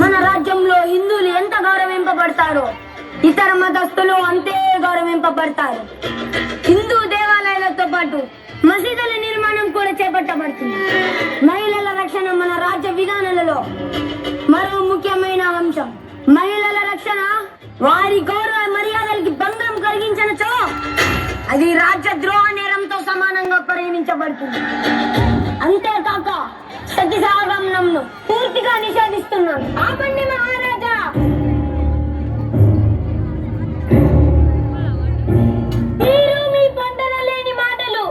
మన రాజ్యంలో హిందువులు ఎంత గౌరవింపబడతారో ఇతర మతస్థులు అంతే గౌరవింపబడతారు. హిందూ దేవాలయాలతో పాటు మసీదుల నిర్మాణం కూడా చేపట్టబడుతుంది. మహిళల రక్షణ మన రాజ్య విధానాలలో మరో ముఖ్యమైన అంశం. మహిళల రక్షణ వారి గౌరవ మర్యాదలకి భంగం కలిగించనచో అది రాజ్య ద్రోహ నేరంతో సమానంగా పరిగణించబడుతుంది. అంతేకాక సతి పూర్తిగా నిషేధిస్తున్నాను. ఆపండి మహారాజా! మీరు మీ పొందన లేని మాటలు.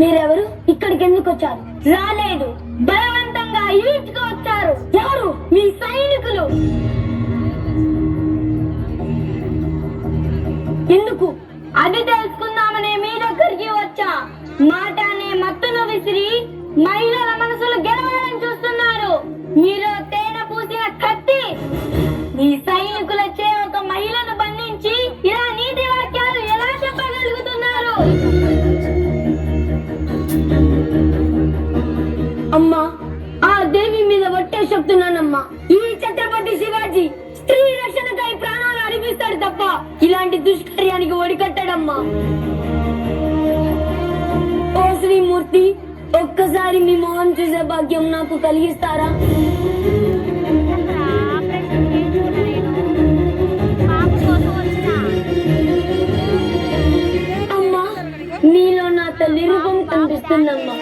మీరెవరు? ఇక్కడికి ఎందుకు వచ్చారు? రాలేదు. బలవంతంగా ఈడ్చుకు వచ్చారు. ఎవరు? మీ సైనికులు. ఎందుకు? అది తెలుసుకుందామనే మీ దగ్గరికి వచ్చా. మాట మహిళల మనసులు గెలవాలని చూస్తున్నారు. మీరు తేనె పూసిన కత్తి మీ సైనికులచే ఒక మహిళను బంధించి ఇలా నీతి వాక్యాలు ఎలా చెప్పగలుగుతున్నారు? అమ్మా ఆ దేవి మీద ఒట్టే చెప్తున్నానమ్మా. ఈ ఛత్రపతి శివాజీ స్త్రీ రక్షణకై ప్రాణాలు అనిపిస్తాడు తప్ప ఇలాంటి దుష్కర్యానికి ఒడికట్టడమ్మా. ఓ శ్రీమూర్తి ఒక్కసారి మీ మొహం చూసే భాగ్యం నాకు కలిగిస్తారా? అమ్మా నీలో నా తల్లి రూపం కనిపిస్తుందమ్మా.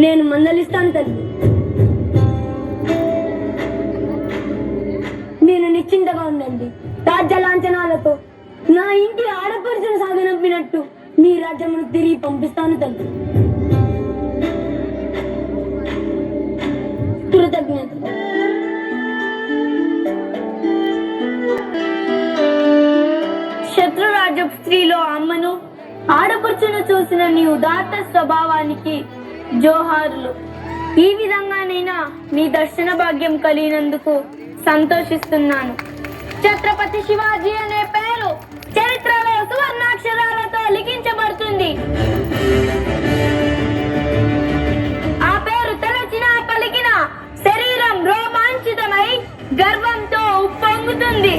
నేను మందలిస్తాను తల్లి. నేను నిశ్చింతగా ఉండండి. రాజ్య లాంఛనాలతో నా ఇంటి ఆడపడుచును సాగనంపినట్టు మీ రాజ్యమును తిరిగి పంపిస్తాను తల్లి. కృతజ్ఞత. శత్రురాజపు స్త్రీలో అమ్మను ఆడపడుచును చూసిన నీ ఉదాత్త స్వభావానికి జోహార్లు. ఈ విధంగానైనా నీ దర్శన భాగ్యం కలిగినందుకు సంతోషిస్తున్నాను. ఛత్రపతి శివాజీ అనే పేరు చరిత్రలో సువర్ణాక్షరాలతో లిఖించబడుతుంది. ఆ పేరు తలచిన పలికిన శరీరం రోమాంచితమై గర్వంతో ఉప్పొంగుతుంది.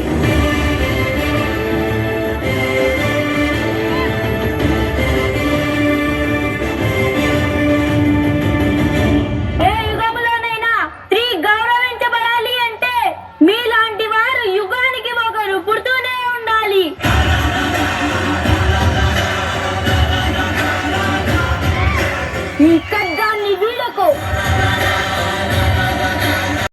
మీ కై